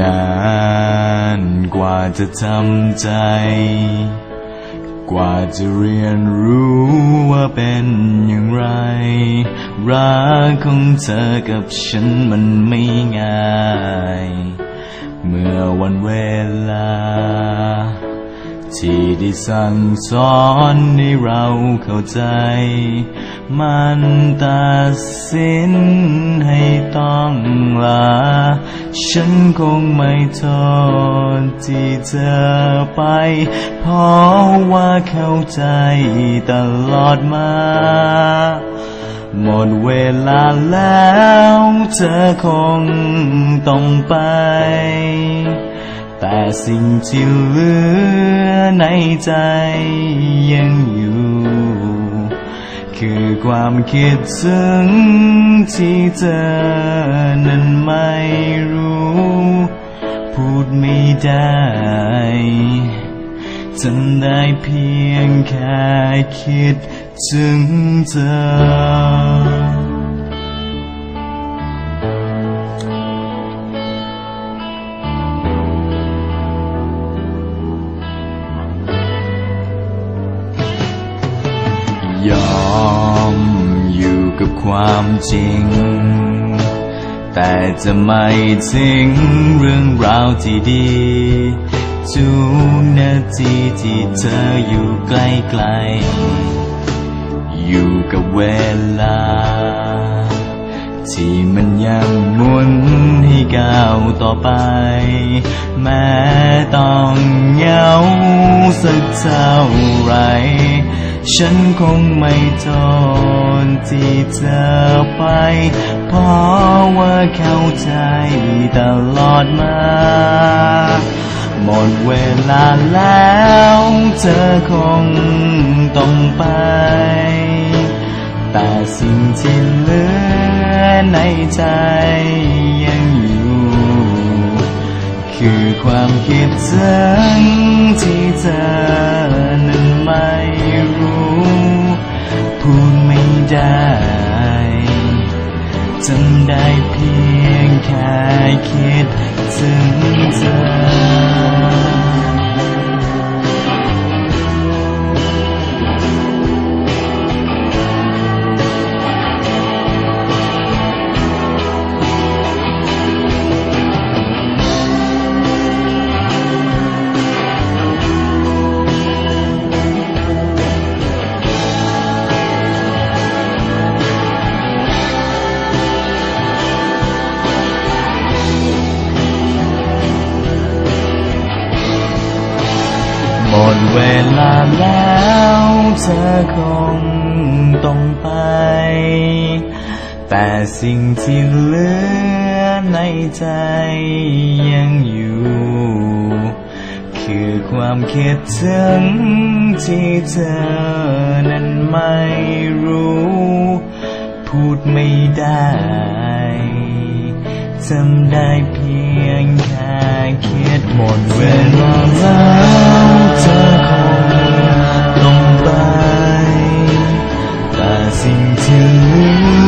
นานกว่าจะทำใจ กว่าจะเรียนรู้ว่าเป็นอย่างไร รักของเธอกับฉันมันไม่ง่าย เมื่อวันเวลา ที่ได้สั่งสอนให้เราเข้าใจ มันตัดสินให้ต้องลา ฉันคงไม่ทนที่เธอไป เพราะว่าเข้าใจตลอดมา หมดเวลาแล้วเธอคงต้องไป แต่สิ่งที่เหลือในใจยังอยู่ คือความคิดถึงที่เธอนั้นไม่รู้ พูดไม่ได้จำได้เพียงแค่คิดถึงเธอ ยอมอยู่กับความจริง แต่จะไม่ทิ้งเรื่องราวที่ดีทุกนาทีที่เธออยู่ใกล้ๆอยู่กับเวลา ที่มันยังหมุนให้ก้าวต่อไป แม้ต้องเหงาสักเท่าไร ฉันคงไม่ทนที่เธอไป เพราะว่าเข้าใจตลอดมา หมดเวลาแล้วเธอคงต้องไป แต่สิ่งที่เหลือ ในใจยังอยู่ คือความคิดถึงที่เธอนั้นไม่รู้ พูดไม่ได้จำได้เพียงแค่คิดถึงเธอ เวลาแล้วเธอคงต้องไป แต่สิ่งที่เหลือในใจยังอยู่ คือความคิดถึงที่เธอนั้นไม่รู้ พูดไม่ได้จำได้เพียงแค่ 今天。